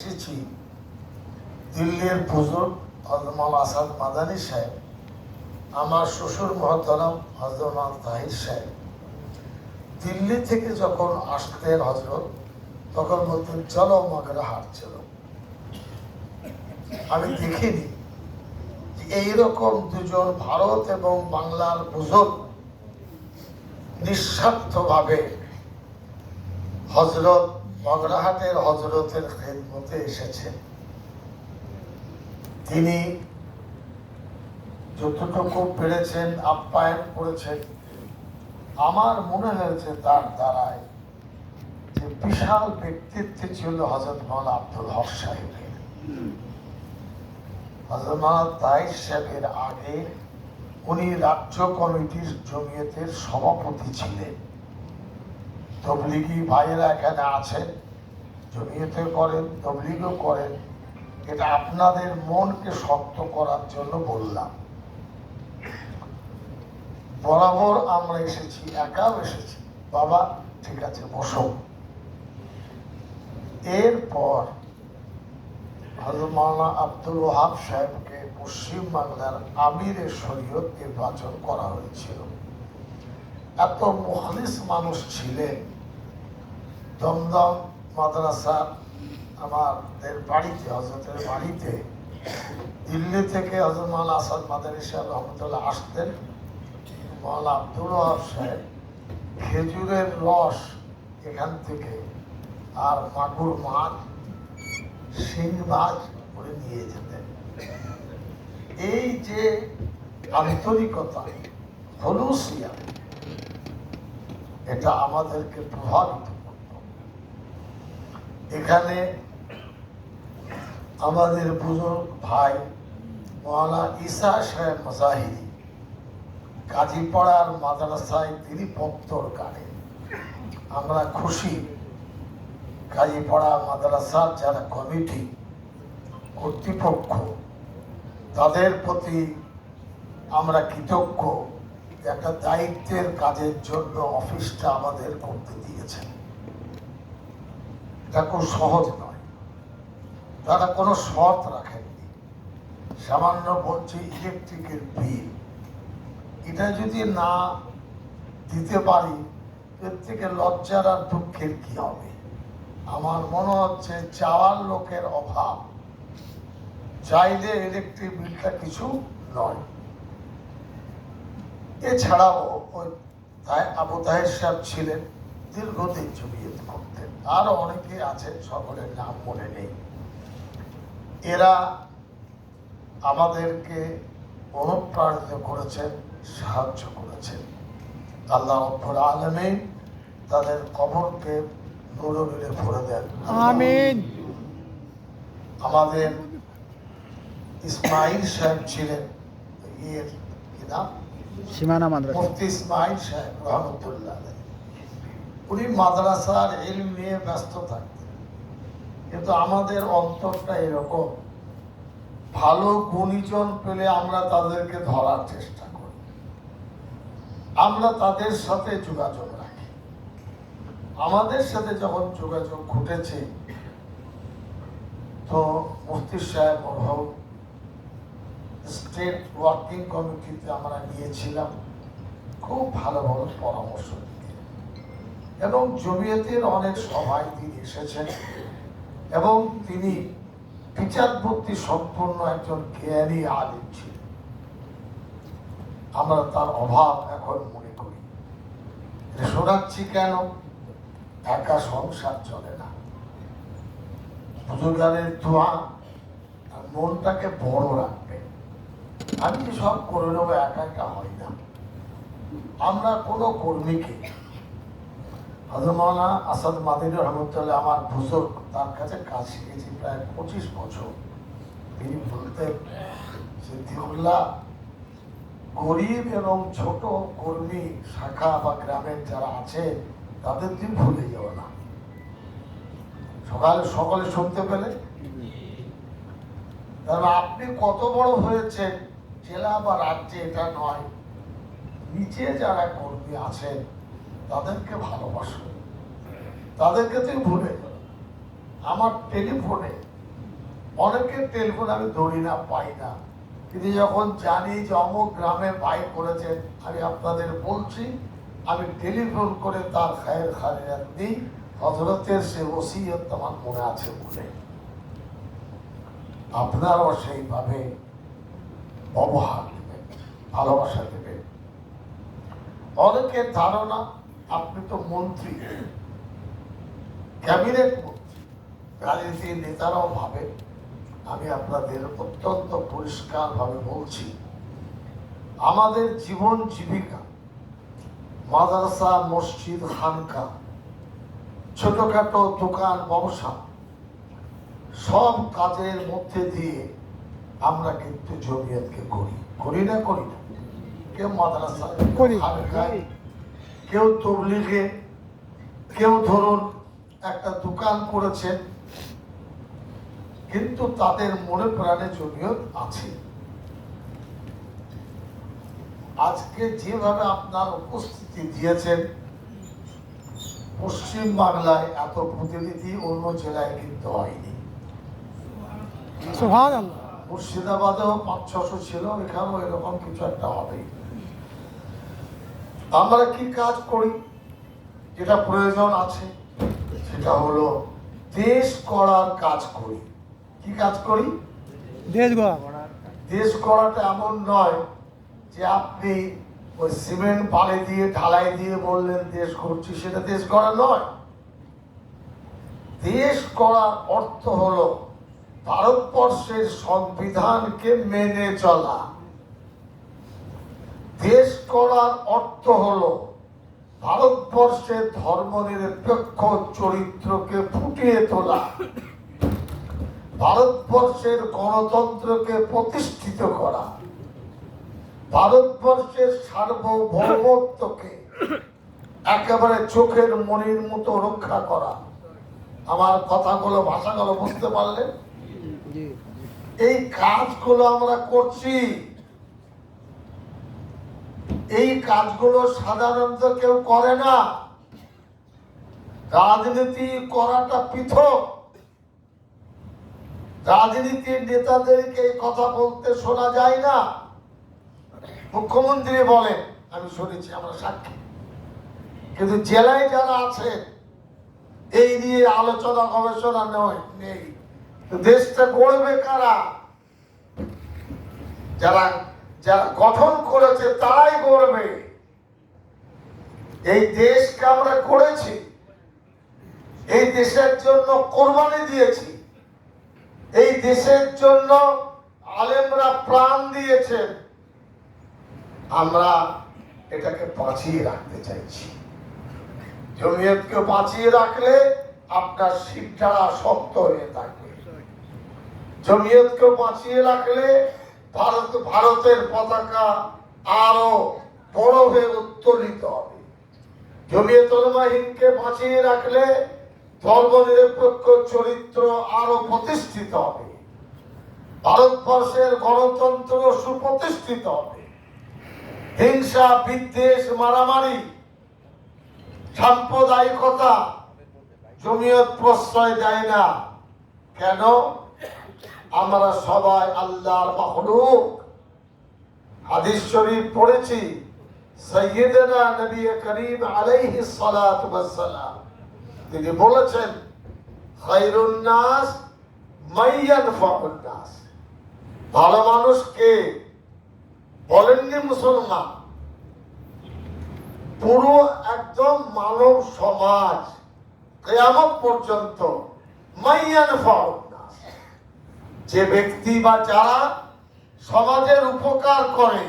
এসেছি দিল্লির বুজুর্গ হজরত আসাদ মাদানী সাহেব, আমার শ্বশুর মহতরম হজরত তাহির সাহেব। দিল্লি থেকে যখন আসতেন হজরত তখন বলতেন চলো, মগরা হাট আমি দেখিনি এইরকম দুজন ভারত এবং বাংলার বুজুর্গ নিঃস্বার্থভাবে হজরত মগরাহাটের হজরতের খেদমতে এসেছেন। তিনি যতটুকু পেরেছেন, আপ্যায়ন করেছেন, আমার মনে হয়েছে তার দ্বারায় যে বিশাল ব্যক্তিত্ব ছিল হজরত মৌলা আব্দুল হক সাহেবের। হজরত মৌলা তাইর সাহেবের আগে উনি রাজ্য কমিটির জমিয়তের সভাপতি ছিলেন। তবলিগি ভাইয়েরা এখানে আছেন জমিয়তে করেন, তবলিগও করেন, এটা আপনাদের মনকে শক্ত করার জন্য বললাম। বরাবর আমরা এসেছি, একাও এসেছি। বাবা, ঠিক আছে, বসো। এরপর হজরত মাওলানা আব্দুল ওহাব সাহেবকে পশ্চিম বাংলার আমিরের শরীয়ত নির্বাচন করা হয়েছিল। এত মুখলিস মানুষ ছিলেন। দমদম মাদ্রাসা আমাদের বাড়িতে হজরতের বাড়িতে। দিল্লি থেকে হজরত মাওলানা আসাদ মাদানী সাহেব রহমতুল্লাহ আসতেন। মাওলানা আব্দুল সাহেব, খেজুরের রস এখান থেকে আর মাগুর মাছ, শিং মাছ করে নিয়ে যেতেন। এই যে আন্তরিকতা, হলুসিয়া এটা আমাদেরকে প্রভাবিত করত। এখানে আমাদের বুজুর্গ ভাই মৌলানা ঈসা সাহেব মজাহিরি কাজীপাড়ার মাদ্রাসায় তিনি পত্তর কাটেন আমরা খুশি কাজীপাড়া মাদ্রাসার যারা কমিটি কর্তৃপক্ষ, তাদের প্রতি আমরা কৃতজ্ঞ। একটা দায়িত্বের কাজের জন্য অফিসটা আমাদের করতে দিয়েছেন। এটা খুব সহজ নয়। তারা কোনো শর্ত রাখেননি। সামান্য বলছে ইলেকট্রিকের বিল। এটা যদি না দিতে পারি, এর থেকে লজ্জার আর দুঃখের কি হবে? আমার মনে হচ্ছে চাওয়ার লোকের অভাব। চাইলে ইলেকট্রিক বিলটা কিছু নয়। এছাড়াও ওই আবু তাহের সাহেব ছিলেন দীর্ঘদিন জমিয়ত করতেন। আরও অনেকে আছেন সকলের নাম মনে নেই। এরা আমাদেরকে অনুপ্রাণিত করেছেন সাহায্য করেছেন। আল্লাহ আলমী তাদের কবরকে নুরবিলে ভরে দেন। আমিন। আমাদের ইসমাইল সাহেব ছিলেন ইয়ের কি নাম? সীমানা মাদ্রাসা। মুফতি ইসমাইল সাহেব রহমতুল্লাহ উনি মাদ্রাসার ইলম নিয়ে ব্যস্ত থাকতেন। কিন্তু আমাদের অন্তরটা এরকম, ভালো গুণীজন পেলে আমরা তাদেরকে ধরার চেষ্টা করি। আমরা তাদের সাথে যোগাযোগ রাখি। আমাদের সাথে যখন যোগাযোগ ঘটেছে, তো মুফতি সাহেব স্টেট ওয়ার্কিং কমিটিতে আমরা নিয়েছিলাম খুব ভালো ভালো পরামর্শ দিতেন এবং জমিয়তের অনেক সভায় তিনি এসেছেন। এবং তিনি বিচারপতি সম্পূর্ণ একজন জ্ঞানী আলিম ছিলেন। আমরা তার অভাব এখন মনে করি। শোনাচ্ছি কেন? একা সংসার চলে না। বুজুর্গানের আর মনটাকে বড় রাখবে আমি সব করে নেব, একা একা হয় না। আমরা কোনো কর্মীকে হজরমানা আসাদ মাদিন রহমতুল্লাহ, আমার বুজুর্গ, তার কাছে কাজ শিখেছি প্রায় পঁচিশ বছর। তিনি বলতেন, সিদ্দিকুল্লাহ, গরিব এবং ছোট কর্মী শাখা বা গ্রামের যারা আছে, তাদের তুই ভুলে যাও না। সকালে সকালে শুনতে পেলে? তাহলে আপনি কত বড় হয়েছেন? জেলা বা রাজ্যে এটা নয়। নিচে যারা কর্মী আছেন, তাদেরকে ভালোবাসো। তাদেরকে তুই ভুলে আমার টেলিফোনে, অনেকের টেলিফোন আমি ধরি না, পাই না। কিন্তু যখন জানি যে অমুক গ্রামে বাই করেছেন, আমি আপনাদের বলছি, আমি টেলিফোন করে তার খায়ের খালিরাত দিই হজরতের সে ওসিয়ত আমার মনে আছে বলে। আপনারাও সেইভাবে ব্যবহার দেবেন ভালোবাসা দেবেন অনেকের ধারণা, আপনি তো মন্ত্রী, ক্যাবিনেট মন্ত্রী। রাজনীতির নেতারাও ভাবে, আমি আপনাদের অত্যন্ত পরিষ্কারভাবে বলছি, আমাদের জীবন জীবিকা, মাদ্রাসা, মসজিদ হানকা ছোটখাটো দোকান, ব্যবসা, সব কাজের মধ্যে দিয়ে আমরা কিন্তু জমিয়তকে করি। করি না করি না। কেউ মাদ্রাসা করি। কেউ তবলিগে কেউ ধরুন একটা দোকান করেছেন কিন্তু তাদের মনে প্রাণে জমিয়ত আছে। আজকে যেভাবে আপনার উপস্থিতি দিয়েছেন পশ্চিম বাংলায় এত প্রতিনিধি অন্য জেলায় কিন্তু হয়নি। সুহান আল্লাহ মুর্শিদাবাদেও পাঁচ ছশো ছিল এখানেও এরকম কিছু একটা হবে আমরা কি কাজ করি? যেটা প্রয়োজন আছে সেটা হলো দেশ করার কাজ করি। কি কাজ করি? দেশ দেশ করাটা এমন নয় যে আপনি ওই সিমেন্ট পালে দিয়ে ঢালাই দিয়ে বললেন দেশ করছি সেটা দেশ করা নয়। দেশ করার অর্থ হলো ভারতবর্ষের সংবিধানকে মেনে চলা। দেশ করার অর্থ হল ভারতবর্ষের ধর্মনিরপেক্ষ চরিত্রকে ফুটিয়ে তোলা। ভারতবর্ষের গণতন্ত্রকে প্রতিষ্ঠিত করা। ভারতবর্ষের সার্বভৌমত্বকে একেবারে চোখের মনির মতো রক্ষা করা। আমার কথাগুলো ভাষাগুলো বুঝতে পারলে জি এই কাজগুলো আমরা করছি। এই কাজগুলো সাধারণত কেউ করে না। রাজনীতি করাটা পৃথক। রাজনীতির নেতাদেরকে এই কথা বলতে শোনা যায় না। মুখ্যমন্ত্রী বলেন, আমি শুনেছি, আমরা সাক্ষী। কিন্তু জেলায় যারা আছে, এই নিয়ে আলোচনা, গবেষণা নয় নেই। দেশটা গড়বে কারা? যারা যারা গঠন করেছে তারাই গড়বে। এই দেশকে আমরা করেছি এই দেশের জন্য কোরবানি দিয়েছি। এই দেশের জন্য আলেমরা প্রাণ দিয়েছেন। আমরা এটাকে বাঁচিয়ে রাখতে চাইছি। জমিয়তকে বাঁচিয়ে রাখলে আপনার শিবটারা শক্ত হয়ে থাকবে। জমিয়তকে বাঁচিয়ে রাখলে ভারত, ভারতের পতাকা আরও বড় হয়ে উত্তোলিত হবে। জমিয়ত উলামাহীনকে বাঁচিয়ে রাখলে ধর্মনিরপেক্ষ চরিত্র আরও প্রতিষ্ঠিত হবে। ভারতবর্ষের গণতন্ত্র সুপ্রতিষ্ঠিত হবে। হিংসা, বিদ্বেষ, মারামারি, সাম্প্রদায়িকতা জমিয়ত প্রশ্রয় দেয় না। কেন? আমরা সবাই আল্লাহর মাহলুক হাদিস শরীফ পড়েছি সৈয়দনা নবী করিম আলাইহি সালাতু তিনি বলেছেন খায়রুন নাস মাইয়ানফাউন নাস। ভালো মানুষকে বলেননি মুসলমান, পুরো একদম মানব সমাজ, কেয়ামত পর্যন্ত মাইয়ানফাউন নাস যে ব্যক্তি বা যারা সমাজের উপকার করে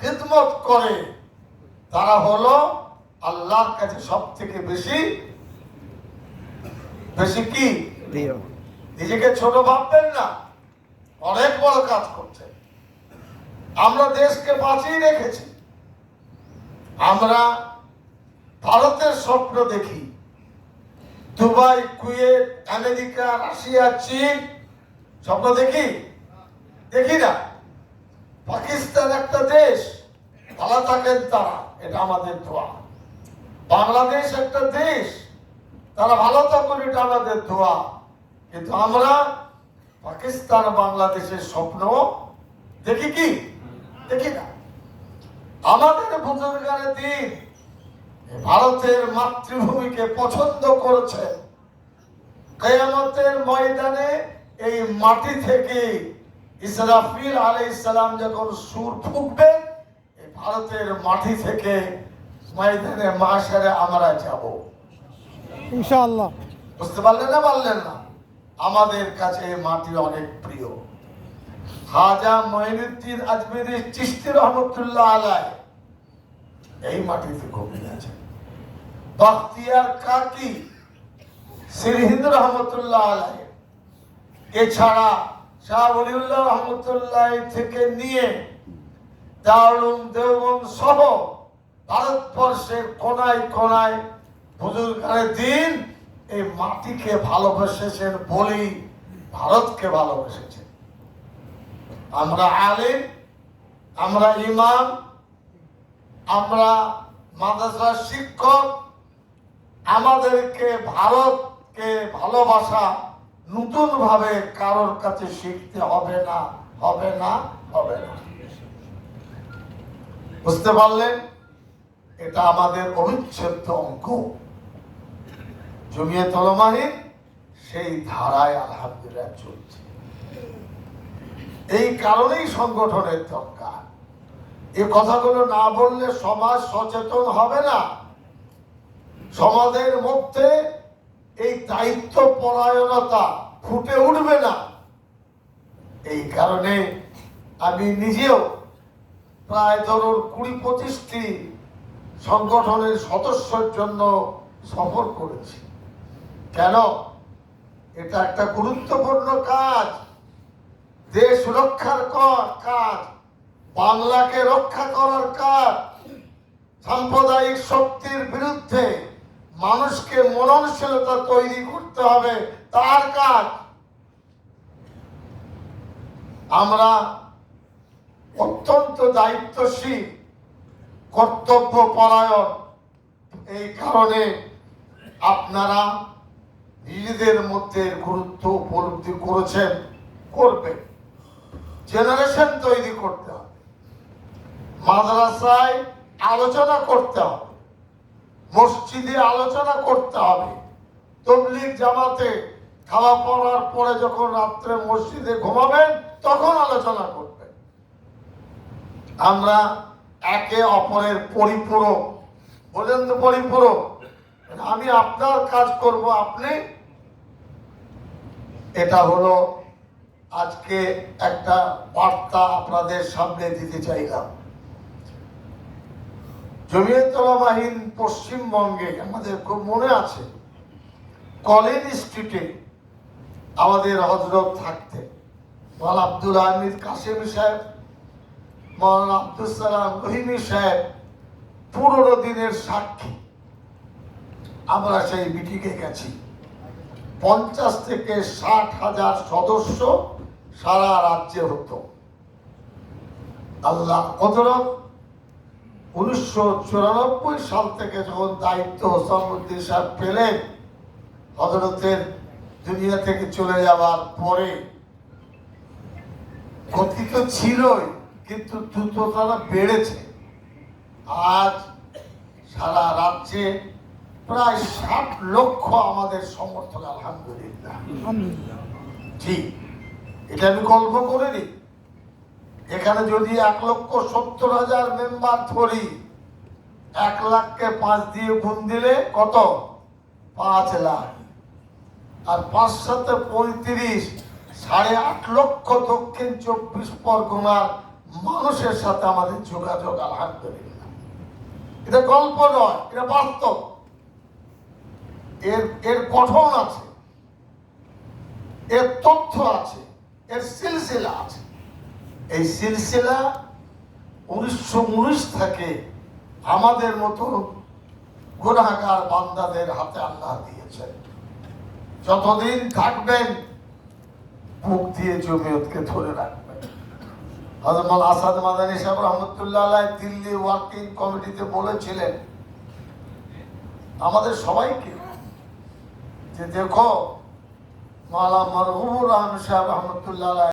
খিদমত করে তারা হলো আল্লাহর কাছে সব থেকে বেশি বেশি কি? নিজেকে ছোট ভাববেন না অনেক বড় কাজ করছে আমরা দেশকে বাঁচিয়ে রেখেছি। আমরা ভারতের স্বপ্ন দেখি। দুবাই কুয়েত আমেরিকা রাশিয়া চীন স্বপ্ন দেখি? দেখি না। পাকিস্তান একটা দেশ, ভালো থাকেন তারা, এটা আমাদের দোয়া। বাংলাদেশ একটা দেশ, তারা ভালো থাকুন, এটা আমাদের দোয়া। কিন্তু আমরা পাকিস্তান বাংলাদেশের স্বপ্ন দেখি কি? দেখি না। আমাদের বুজুর্গানের দিন ভারতের মাতৃভূমিকে পছন্দ করেছে। কেয়ামতের ময়দানে এই মাটি থেকে ইসরাফিল আলাই ইসলাম যখন সুর ফুঁকবে এই ভারতের মাটি থেকে ময়দানে মাসারে আমরা যাব। ইনশাআল্লাহ। বুঝতে পারলেন না পারলেন না? আমাদের কাছে মাটি অনেক প্রিয়। খাজা মঈনুদ্দিন আজমেরি চিস্তি রহমতুল্লাহ আলাই এই মাটিতে ঘুমিয়ে আছে। বাখতিয়ার কাকি সিরহিন্দ রহমতুল্লাহ আলাই এছাড়া শাহ ওলিউল্লাহ রহমতুল্লাহ থেকে নিয়ে দারুম দেওবন্দ সহ ভারতবর্ষের কোনায় কোনায় বুজুর্গানের দিন এই মাটিকে ভালোবেসেছেন বলি ভারতকে ভালোবেসেছেন। আমরা আলিম, আমরা ইমাম, আমরা মাদ্রাসার শিক্ষক, আমাদেরকে ভারতকে ভালোবাসা নতুন ভাবে কারোর কাছে শিখতে হবে না হবে না হবে না। বুঝতে পারলেন? এটা আমাদের অবিচ্ছেদ্য অঙ্ক জমিয়ে তলমাহি, সেই ধারায় আলহামদুলিল্লাহ চলছে। এই কারণেই সংগঠনের দরকার। এই কথাগুলো না বললে সমাজ সচেতন হবে না। সমাজের মধ্যে এই দায়িত্ব পরায়ণতা ফুটে উঠবে না। এই কারণে আমি নিজেও প্রায় ধরুন কুড়ি পঁচিশটি সংগঠনের সদস্যের জন্য সফর করেছি। কেন? এটা একটা গুরুত্বপূর্ণ কাজ। দেশ রক্ষার কর কাজ। বাংলাকে রক্ষা করার কাজ। সাম্প্রদায়িক শক্তির বিরুদ্ধে মানুষকে মননশীলতা তৈরি করতে হবে। তার কাজ আমরা অত্যন্ত দায়িত্বশীল কর্তব্য পরায়ণ এই কারণে আপনারা নিজেদের মধ্যে গুরুত্ব উপলব্ধি করেছেন করবে জেনারেশন তৈরি করতে হবে। মাদ্রাসায় আলোচনা করতে হবে। মসজিদে আলোচনা করতে হবে। তবলিগ জামাতে খাওয়া পড়ার পরে যখন রাত্রে মসজিদে ঘুমাবেন, তখন আলোচনা করবেন। আমরা একে অপরের পরিপূরক। বলেন তো পরিপূরক, আমি আপনার কাজ করব, আপনি? এটা হলো আজকে একটা বার্তা আপনাদের সামনে দিতে চাইলাম। জমিয়তলাবাহীন পশ্চিমবঙ্গে, আমাদের খুব মনে আছে কলেজ স্ট্রিটে আমাদের হজরত থাকতে মাল আব্দুল আহমিদ কাসেম সাহেব মৌলানা আব্দুল সালাম রহিমি সাহেব পুরোনো দিনের সাক্ষী। আমরা সেই মিটিংয়ে গেছি। পঞ্চাশ থেকে ষাট হাজার সদস্য সারা রাজ্যে হতো। আল্লাহ কদরত উনিশশো চুরানব্বই সাল থেকে যখন দায়িত্ব হোসামুদ্দিন সাহেব পেলেন হজরতের দুনিয়া থেকে চলে যাওয়ার পরে গতি তো ছিলই কিন্তু দ্রুততা বেড়েছে। আজ সারা রাজ্যে প্রায় ষাট লক্ষ আমাদের সমর্থক আলহামদুলিল্লাহ। জি এটা আমি গল্প করিনি এখানে যদি এক লক্ষ সত্তর হাজার মেম্বার ধরি, এক লাখকে পাঁচ দিয়ে গুণ দিলে কত? পাঁচ লাখ। আর পাঁচ সাথে পঁয়ত্রিশ, সাড়ে আট লক্ষ দক্ষিণ চব্বিশ পরগনার মানুষের সাথে আমাদের যোগাযোগ আলহামদুলিল্লাহ। এটা গল্প নয়, এটা বাস্তব। এর এর গঠন আছে, এর তথ্য আছে, এর সিলসিলা আছে। এই সিলসিলা উনিশশো উনিশ থেকে আমাদের মতো গুণাগার বান্দাদের হাতে আল্লাহ দিয়েছেন। যতদিন থাকবেন, বুক দিয়ে জমিয়তকে ধরে রাখবেন। হজরত আসাদ মাদানী সাহেব রহমতুল্লাহ আলাই দিল্লি ওয়ার্কিং কমিটিতে বলেছিলেন, আমাদের সবাইকে যে দেখো মালা মরহুমুর রহমান সাহেব রহমতুল্লাহ